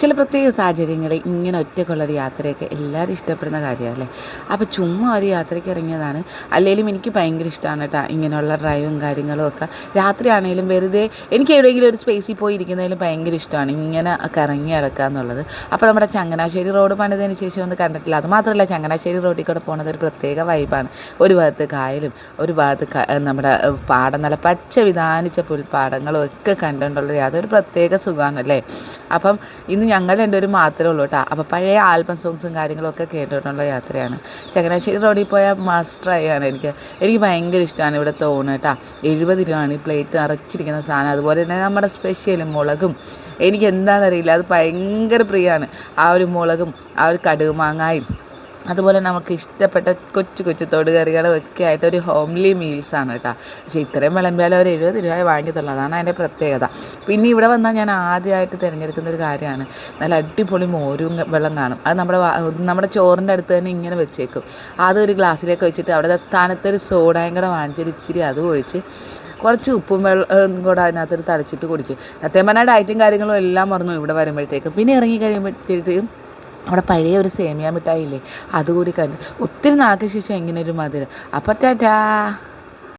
ചില പ്രത്യേക സാഹചര്യങ്ങളിൽ ഇങ്ങനെ ഒറ്റക്കുള്ളൊരു യാത്രയൊക്കെ എല്ലാവരും ഇഷ്ടപ്പെടുന്ന കാര്യമല്ലേ? അപ്പോൾ ചുമ്മാ ഒരു യാത്രയ്ക്ക് ഇറങ്ങിയതാണ്. അല്ലെങ്കിലും എനിക്ക് ഭയങ്കര ഇഷ്ടമാണ് കേട്ടോ ഇങ്ങനെയുള്ള ഡ്രൈവും കാര്യങ്ങളും ഒക്കെ. രാത്രിയാണെങ്കിലും വെറുതെ എനിക്ക് എവിടെയെങ്കിലും ഒരു സ്പേസിൽ പോയി ഇരിക്കുന്നതിലും ഭയങ്കര ഇഷ്ടമാണ്. ഇങ്ങനെ കറങ്ങി കിടക്കുക എന്നുള്ളത്. അപ്പോൾ നമ്മുടെ ചങ്ങനാശ്ശേരി റോഡ് പണിതതിന് ശേഷം ഒന്നും കണ്ടിട്ടില്ല. അത് മാത്രമല്ല ചങ്ങനാശ്ശേരി റോഡിൽ കൂടെ പോകുന്നത് ഒരു പ്രത്യേക വൈബാണ് ഒരു ഭാഗത്ത് കായലും ഒരു ഭാഗത്ത് നമ്മുടെ പാടം നല്ല പച്ച വിധാനിച്ച പുൽപ്പാടങ്ങളും ഒക്കെ കണ്ടുകൊണ്ടുള്ള അതൊരു പ്രത്യേക സുഖമാണ് അല്ലേ? അപ്പം ഇന്ന് ഞങ്ങൾ രണ്ടുപേരും മാത്രമേ ഉള്ളൂ കേട്ടോ. അപ്പോൾ പഴയ ആൽബം സോങ്സും കാര്യങ്ങളൊക്കെ കേട്ടിട്ടുള്ള യാത്രയാണ്. ചങ്ങനാശ്ശേരി റോഡിൽ പോയ മാസ്റ്റർ ആയാണ് എനിക്ക്. എനിക്ക് ഭയങ്കര ഇഷ്ടമാണ് ഇവിടെ തോന്നുന്നത് കേട്ടോ. എഴുപത് രൂപയാണ് ഈ പ്ലേറ്റ് നിറച്ചിരിക്കുന്ന സാധനം. അതുപോലെ തന്നെ നമ്മുടെ സ്പെഷ്യൽ മുളകും. എനിക്ക് എന്താണെന്നറിയില്ല. അത് ഭയങ്കര പ്രിയമാണ്. ആ ഒരു മുളകും ആ ഒരു കടുക് മാങ്ങായും അതുപോലെ നമുക്ക് ഇഷ്ടപ്പെട്ട കൊച്ചു കൊച്ചു തൊടുകറികളും ഒക്കെ ആയിട്ട് ഒരു ഹോംലി മീൽസാണ് കേട്ടോ. പക്ഷേ ഇത്രയും വിളമ്പിയാലും ഒരു എഴുപത് രൂപ വാങ്ങിയതുള്ളൂ അതാണ് അതിന്റെ പ്രത്യേകത. പിന്നെ ഇവിടെ വന്നാൽ ഞാൻ ആദ്യമായിട്ട് തിരഞ്ഞെടുക്കുന്ന ഒരു കാര്യമാണ്. നല്ല അടിപൊളി മോരും വെള്ളം കാണും. അത് നമ്മുടെ നമ്മുടെ ചോറിന്റെ അടുത്ത് തന്നെ ഇങ്ങനെ വെച്ചേക്കും. അതൊരു ഗ്ലാസ്സിലേക്ക് വെച്ചിട്ട് അവിടെ തണുത്തൊരു സോഡയും കൂടെ വാങ്ങിച്ചൊരു ഇച്ചിരി അതും ഒഴിച്ച് കുറച്ച് ഉപ്പും വെള്ളം കൂടെ അതിനകത്തൊരു തളിച്ചിട്ട് കുടിക്കും. സത്യം പറഞ്ഞാൽ ഡയറ്റും കാര്യങ്ങളും എല്ലാം മറന്നു. ഇവിടെ വരുമ്പോഴത്തേക്കും. പിന്നെ ഇറങ്ങി കഴിയുമ്പോഴത്തേക്കും അവിടെ പഴയ ഒരു സേമിയ മിഠായില്ലേ അതുകൂടി കണ്ട്. ഒത്തിരി നാഗശേഷം ശേഷം എങ്ങനെ ഒരു മധുരം. അപ്പം ടാറ്റാ